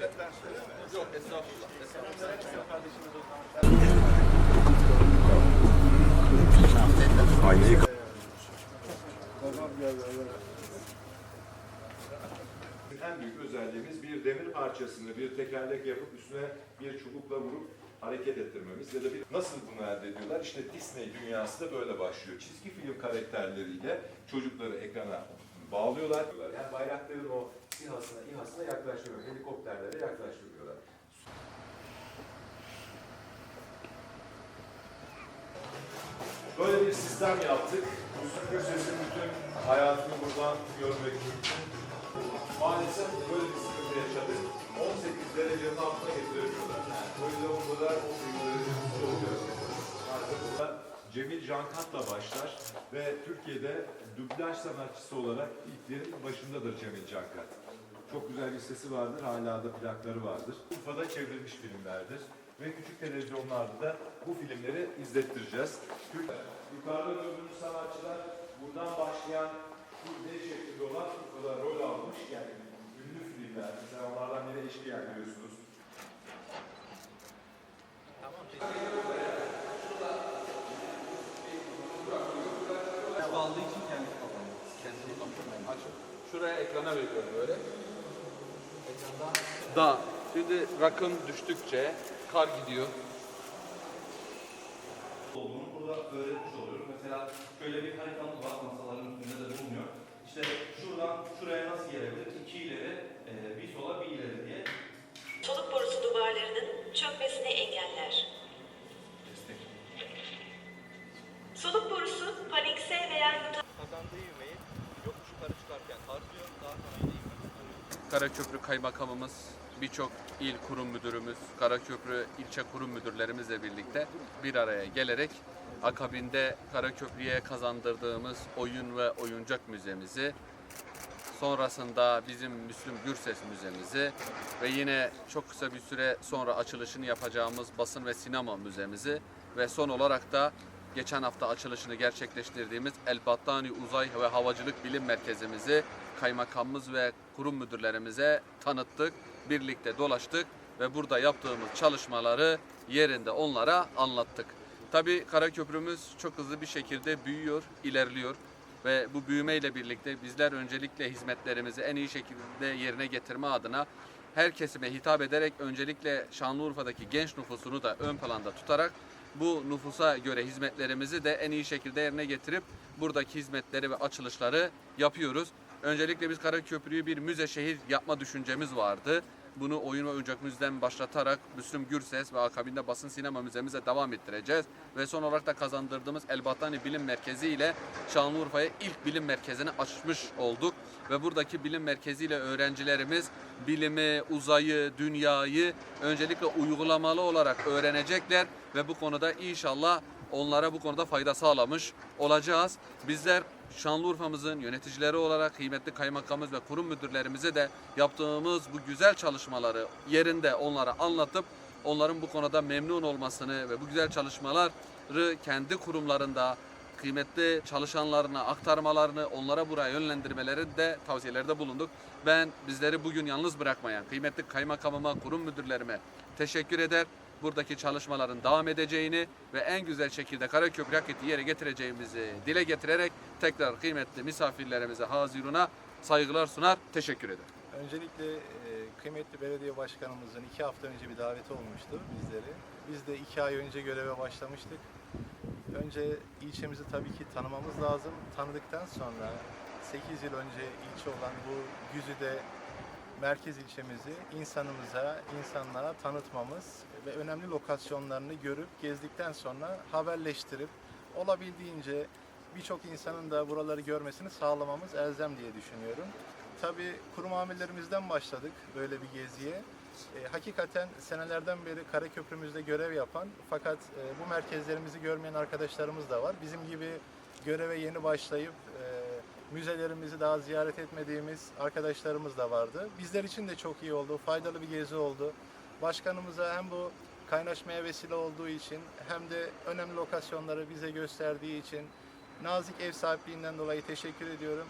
Estağfurullah. En büyük özelliğimiz bir demir parçasını bir tekerlek yapıp üstüne bir çubukla vurup hareket ettirmemiz ya da bir nasıl bunu elde ediyorlar? İşte Disney dünyası da böyle başlıyor. Çizgi film karakterleriyle çocukları ekrana bağlıyorlar. Yani bayrakların o İHA'sına, İHA'sına yaklaştırıyor. Helikopterlere yaklaştırıyorlar. Böyle bir sistem yaptık. Yusuf Gürses'in bütün hayatını buradan görmek mümkün. Maalesef böyle bir sıkıntı yaşadık. 18 Cemil Cankat'la başlar ve Türkiye'de dublaj sanatçısı olarak ilklerin başındadır Cemil Cankat. Çok güzel bir sesi vardır, hala da plakları vardır. Urfa'da çevrilmiş filmlerdir ve küçük televizyonlarda da bu filmleri izlettireceğiz. Türk, yukarıda gördüğünüz sanatçılar buradan başlayan bu D şeklinde olan Urfa'da rol almış yani ünlü filmler. Mesela onlardan biri eşkıya biliyorsunuz. Aldığı için kendi kapanıyor. Şuraya ekrana veriyorum böyle. Ekranda. Da. Şimdi rakım düştükçe kar gidiyor. olduğunu burada öğretmiş oluyoruz. Mesela şöyle bir haritamız var, masaların üstünde de bulunuyor. İşte şuradan şuraya nasıl gelebilir? İki ileri, e, bir sola bir ileri diye Soluk borusu duvarlarının çökmesini engeller. Karaköprü Kaymakamımız, birçok il kurum müdürümüz, Karaköprü ilçe kurum müdürlerimizle birlikte bir araya gelerek akabinde Karaköprü'ye kazandırdığımız oyun ve oyuncak müzemizi, sonrasında bizim Müslüm Gürses Müzemizi ve yine çok kısa bir süre sonra açılışını yapacağımız basın ve sinema müzemizi ve son olarak da geçen hafta açılışını gerçekleştirdiğimiz El Battani Uzay ve Havacılık Bilim Merkezimizi kaymakamımız ve kurum müdürlerimize tanıttık. Birlikte dolaştık ve burada yaptığımız çalışmaları yerinde onlara anlattık. Tabii Karaköprümüz çok hızlı bir şekilde büyüyor, ilerliyor ve bu büyümeyle birlikte bizler öncelikle hizmetlerimizi en iyi şekilde yerine getirme adına her kesime hitap ederek öncelikle Şanlıurfa'daki genç nüfusunu da ön planda tutarak bu nüfusa göre hizmetlerimizi de en iyi şekilde yerine getirip buradaki hizmetleri ve açılışları yapıyoruz. Öncelikle biz Karaköprü'yü bir müze şehir yapma düşüncemiz vardı. Bunu oyun ve oyuncak müzeden başlatarak Müslüm Gürses ve akabinde basın sinema müzemize devam ettireceğiz. Ve son olarak da kazandırdığımız El Battani Bilim Merkezi ile Şanlıurfa'ya ilk bilim merkezini açmış olduk. Ve buradaki bilim merkezi ile öğrencilerimiz bilimi, uzayı, dünyayı öncelikle uygulamalı olarak öğrenecekler. Ve bu konuda inşallah onlara bu konuda fayda sağlamış olacağız. Bizler Şanlıurfa'mızın yöneticileri olarak kıymetli kaymakamımız ve kurum müdürlerimize de yaptığımız bu güzel çalışmaları yerinde onlara anlatıp onların bu konuda memnun olmasını ve bu güzel çalışmaları kendi kurumlarında kıymetli çalışanlarına aktarmalarını, onlara buraya yönlendirmeleri de tavsiyelerde bulunduk. Ben bizleri bugün yalnız bırakmayan kıymetli kaymakamıma, kurum müdürlerime teşekkür eder. Buradaki çalışmaların devam edeceğini ve en güzel şekilde Karaköprü hak yere getireceğimizi dile getirerek tekrar kıymetli misafirlerimize, haziruna saygılar sunar, teşekkür ederim. Öncelikle e, kıymetli belediye başkanımızın iki hafta önce bir daveti olmuştu bizleri. Biz de iki ay önce göreve başlamıştık. Önce ilçemizi tabii ki tanımamız lazım. Tanıdıktan sonra 8 yıl önce ilçe olan bu Güzide merkez ilçemizi insanımıza, insanlara tanıtmamız ve önemli lokasyonlarını görüp gezdikten sonra haberleştirip olabildiğince birçok insanın da buraları görmesini sağlamamız elzem diye düşünüyorum. Tabii kurum amirlerimizden başladık böyle bir geziye. E, hakikaten senelerden beri Karaköprümüzde görev yapan fakat e, bu merkezlerimizi görmeyen arkadaşlarımız da var. Bizim gibi göreve yeni başlayıp e, müzelerimizi daha ziyaret etmediğimiz arkadaşlarımız da vardı. Bizler için de çok iyi oldu, faydalı bir gezi oldu. Başkanımıza hem bu kaynaşmaya vesile olduğu için hem de önemli lokasyonları bize gösterdiği için nazik ev sahipliğinden dolayı teşekkür ediyorum.